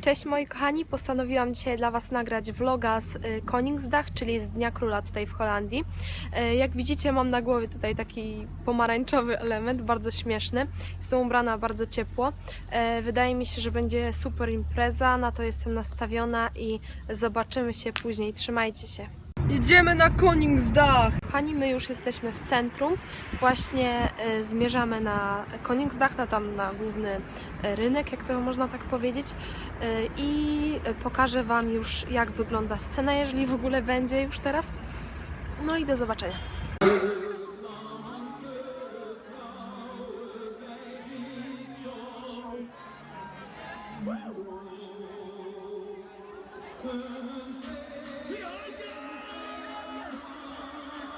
Cześć moi kochani, postanowiłam dzisiaj dla Was nagrać vloga z y, Koningsdag, czyli z Dnia Króla tutaj w Holandii. Y, Jak widzicie mam na głowie tutaj taki pomarańczowy element, bardzo śmieszny. Jestem ubrana bardzo ciepło. Y, Wydaje mi się, że będzie super impreza, na to jestem nastawiona i zobaczymy się później. Trzymajcie się. Jedziemy na Koningsdag! Kochani, my już jesteśmy w centrum. Właśnie y, zmierzamy na Koningsdag, na tam na główny y, rynek, jak to można tak powiedzieć. Y, I pokażę Wam już, jak wygląda scena, jeżeli w ogóle będzie już teraz. No i do zobaczenia.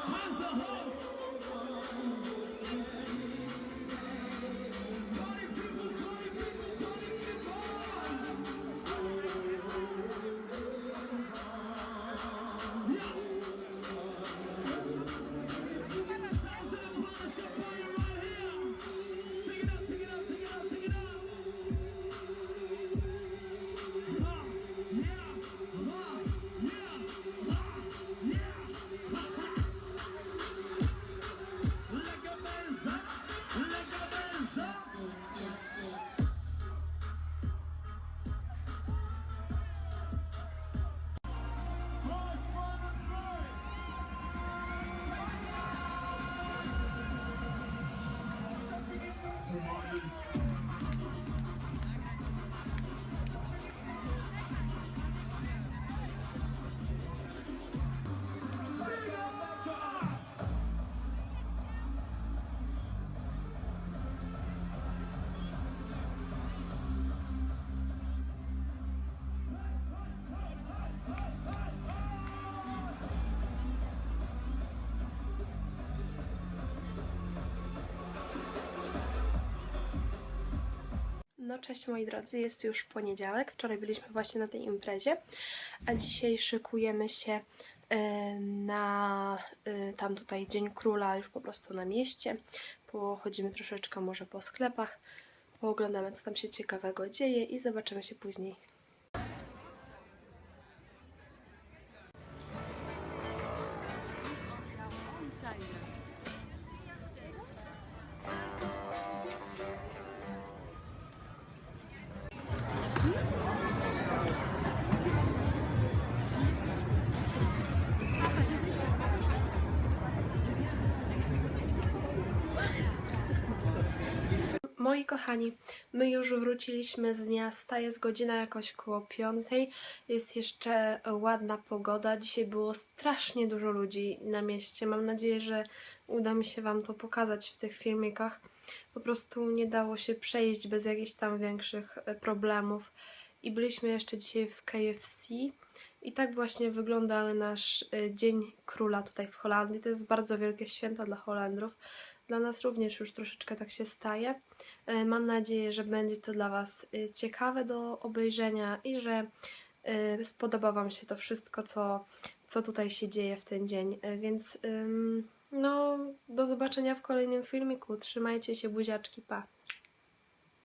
Hands up. No cześć moi drodzy, jest już poniedziałek. Wczoraj byliśmy właśnie na tej imprezie, a dzisiaj szykujemy się e, na e, tam tutaj Dzień Króla już po prostu na mieście. Pochodzimy troszeczkę może po sklepach, pooglądamy co tam się ciekawego dzieje i zobaczymy się później. Moi kochani, my już wróciliśmy z miasta, jest godzina jakoś koło piątej, jest jeszcze ładna pogoda, dzisiaj było strasznie dużo ludzi na mieście, mam nadzieję, że uda mi się Wam to pokazać w tych filmikach. Po prostu nie dało się przejść bez jakichś tam większych e, problemów i byliśmy jeszcze dzisiaj w KFC i tak właśnie wyglądał nasz e, Dzień Króla tutaj w Holandii. To jest bardzo wielkie święto dla Holendrów. Dla nas również już troszeczkę tak się staje. E, Mam nadzieję, że będzie to dla Was e, ciekawe do obejrzenia i że e, spodoba Wam się to wszystko, co, co tutaj się dzieje w ten dzień. Więc no, do zobaczenia w kolejnym filmiku. Trzymajcie się, buziaczki, pa!